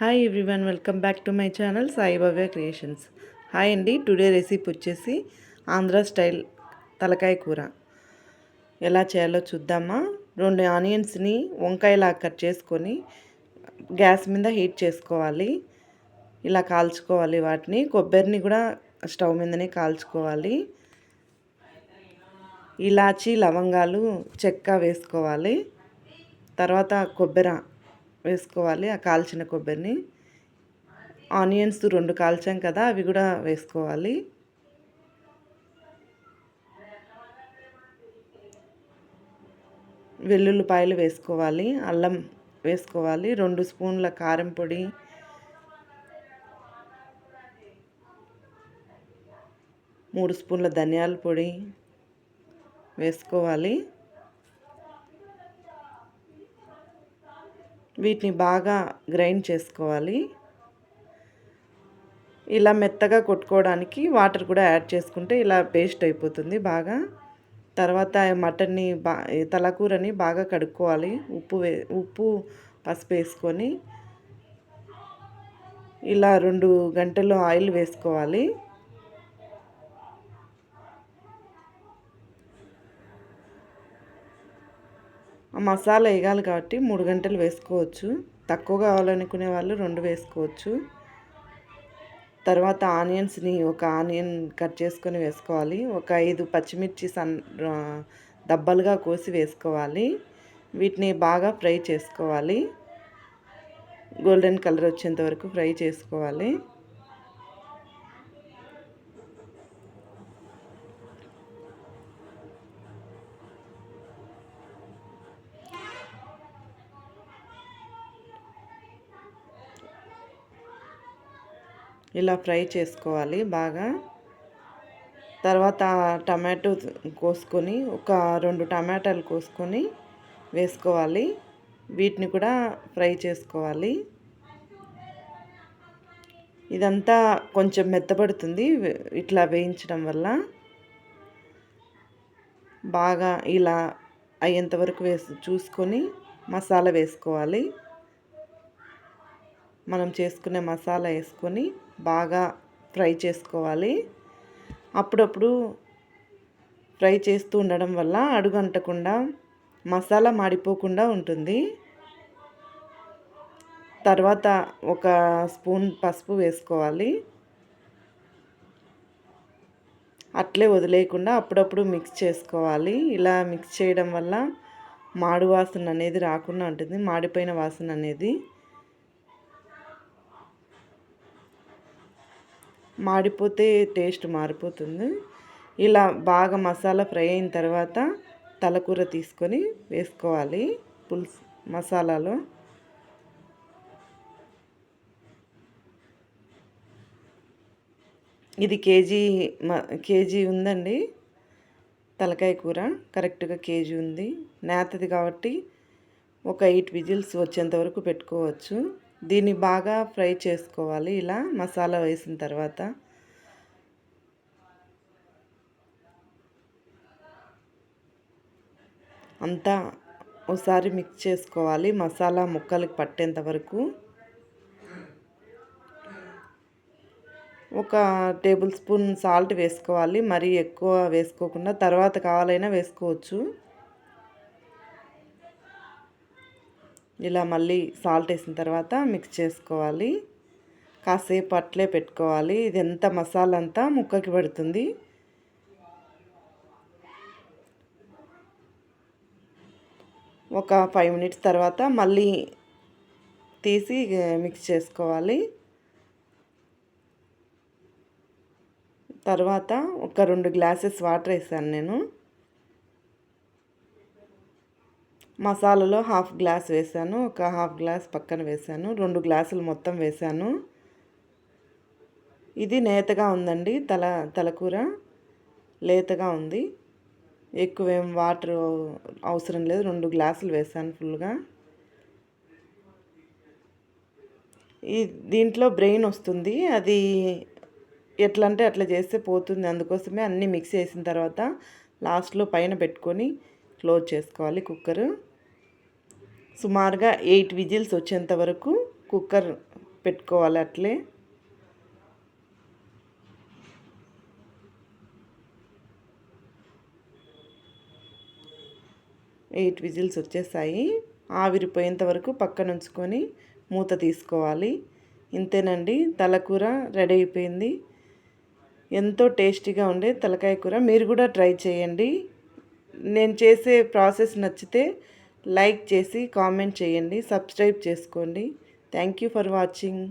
Hi everyone welcome back to my channel Saibaba creations hi అండి today recipe వచ్చేసి Andhra style తలకాయ కూర. ఎలా చేయాలో చూద్దామా? రెండు ఆనియన్స్ని వంకాయలా కట్ చేసుకొని గ్యాస్ మీద హీట్ చేసుకోవాలి. ఇలా కాల్చుకోవాలి వాటిని. కొబ్బరిని కూడా స్టవ్ మీదనే కాల్చుకోవాలి. ఇలాచి లవంగాలు చెక్క వేసుకోవాలి. తర్వాత కొబ్బరి వేసుకోవాలి ఆ కాల్చిన కొబ్బరిని. ఆనియన్స్ రెండు కాల్చాం కదా అవి కూడా వేసుకోవాలి. వెల్లుల్లిపాయలు వేసుకోవాలి అల్లం వేసుకోవాలి రెండు స్పూన్ల కారం పొడి. మూడు స్పూన్ల ధనియాల పొడి వేసుకోవాలి. వీటిని బాగా గ్రైండ్ చేసుకోవాలి. ఇలా మెత్తగా కొట్టుకోవడానికి వాటర్ కూడా యాడ్ చేసుకుంటే ఇలా పేస్ట్ అయిపోతుంది బాగా. తర్వాత మటన్ని బా తలకూరని బాగా కడుక్కోవాలి. ఉప్పు వే ఉప్పు పసుపు వేసుకొని. ఇలా రెండు గంటలు ఆయిల్ వేసుకోవాలి. మసాలా వేయాలి కాబట్టి మూడు గంటలు వేసుకోవచ్చు. తక్కువ కావాలనుకునే వాళ్ళు రెండు వేసుకోవచ్చు. తర్వాత ఆనియన్స్ని ఒక ఆనియన్ కట్ చేసుకొని వేసుకోవాలి. ఒక ఐదు పచ్చిమిర్చి సన్ దబ్బలుగా కోసి వేసుకోవాలి. వీటిని బాగా ఫ్రై చేసుకోవాలి. గోల్డెన్ కలర్ వచ్చేంత వరకు ఫ్రై చేసుకోవాలి. ఇలా ఫ్రై చేసుకోవాలి బాగా. తర్వాత టమాటో కోసుకొని ఒక రెండు టమాటాలు కోసుకొని వేసుకోవాలి. వీటిని కూడా ఫ్రై చేసుకోవాలి. ఇదంతా కొంచెం మెత్తపడుతుంది ఇట్లా వేయించడం వల్ల. బాగా ఇలా అయ్యేంత వరకు వేసి చూసుకొని మసాలా వేసుకోవాలి. మనం చేసుకునే మసాలా వేసుకొని బాగా ఫ్రై చేసుకోవాలి. అప్పుడప్పుడు ఫ్రై చేస్తూ ఉండడం వల్ల అడుగు అంటకుండా మసాలా మాడిపోకుండా ఉంటుంది. తర్వాత ఒక స్పూన్ పసుపు వేసుకోవాలి. అట్లే వదిలేయకుండా అప్పుడప్పుడు మిక్స్ చేసుకోవాలి. ఇలా మిక్స్ చేయడం వల్ల మాడు వాసన అనేది రాకుండా ఉంటుంది మాడిపోయిన వాసన అనేది. మాడిపోతే టేస్ట్ మారిపోతుంది. ఇలా బాగా మసాలా ఫ్రై అయిన తర్వాత తలకూర తీసుకొని వేసుకోవాలి పులుసు మసాలాలో. ఇది కేజీ కేజీ ఉందండి. తలకాయ కూర కరెక్ట్గా కేజీ ఉంది. నేతది కాబట్టి ఒక ఎయిట్ విజిల్స్ వచ్చేంత వరకు పెట్టుకోవచ్చు. దీన్ని బాగా ఫ్రై చేసుకోవాలి. ఇలా మసాలా వేసిన తర్వాత అంతా ఒకసారి మిక్స్ చేసుకోవాలి. మసాలా ముక్కలకు పట్టేంత వరకు ఒక టేబుల్ స్పూన్ సాల్ట్ వేసుకోవాలి. మరీ ఎక్కువ వేసుకోకుండా తర్వాత కావాలైనా వేసుకోవచ్చు. ఇలా మళ్ళీ సాల్ట్ వేసిన తర్వాత మిక్స్ చేసుకోవాలి. కాసేపు అట్లే పెట్టుకోవాలి. ఇది ఎంత మసాలా అంతా ముక్కకి పడుతుంది. ఒక ఫైవ్ మినిట్స్ తర్వాత మళ్ళీ తీసి మిక్స్ చేసుకోవాలి. తర్వాత ఒక రెండు గ్లాసెస్ వాటర్ వేసాను నేను. మసాలాలో హాఫ్ గ్లాస్ వేసాను ఒక హాఫ్ గ్లాస్ పక్కన వేసాను రెండు గ్లాసులు మొత్తం వేసాను. ఇది నేతగా ఉందండి తల తలకూర లేతగా ఉంది. ఎక్కువేం వాటర్ అవసరం లేదు రెండు గ్లాసులు వేసాను ఫుల్గా. ఈ దీంట్లో బ్రెయిన్ వస్తుంది అది ఎట్లా అంటే అట్లా చేస్తే పోతుంది. అందుకోసమే అన్నీ మిక్స్ చేసిన తర్వాత లాస్ట్లో పైన పెట్టుకొని క్లోజ్ చేసుకోవాలి కుక్కరు. సుమారుగా ఎయిట్ విజిల్స్ వచ్చేంత వరకు కుక్కర్ పెట్టుకోవాలి అట్లే. ఎయిట్ విజిల్స్ వచ్చేసాయి. ఆవిరిపోయేంత వరకు పక్కన ఉంచుకొని మూత తీసుకోవాలి. ఇంతేనండి తలకూర రెడీ అయిపోయింది. ఎంతో టేస్టీగా ఉండే తలకాయ కూర. మీరు కూడా ట్రై చేయండి. నేను చేసే ప్రాసెస్ నచ్చితే లైక్ చేసి కామెంట్ చేయండి సబ్స్క్రైబ్ చేసుకోండి. Thank you for watching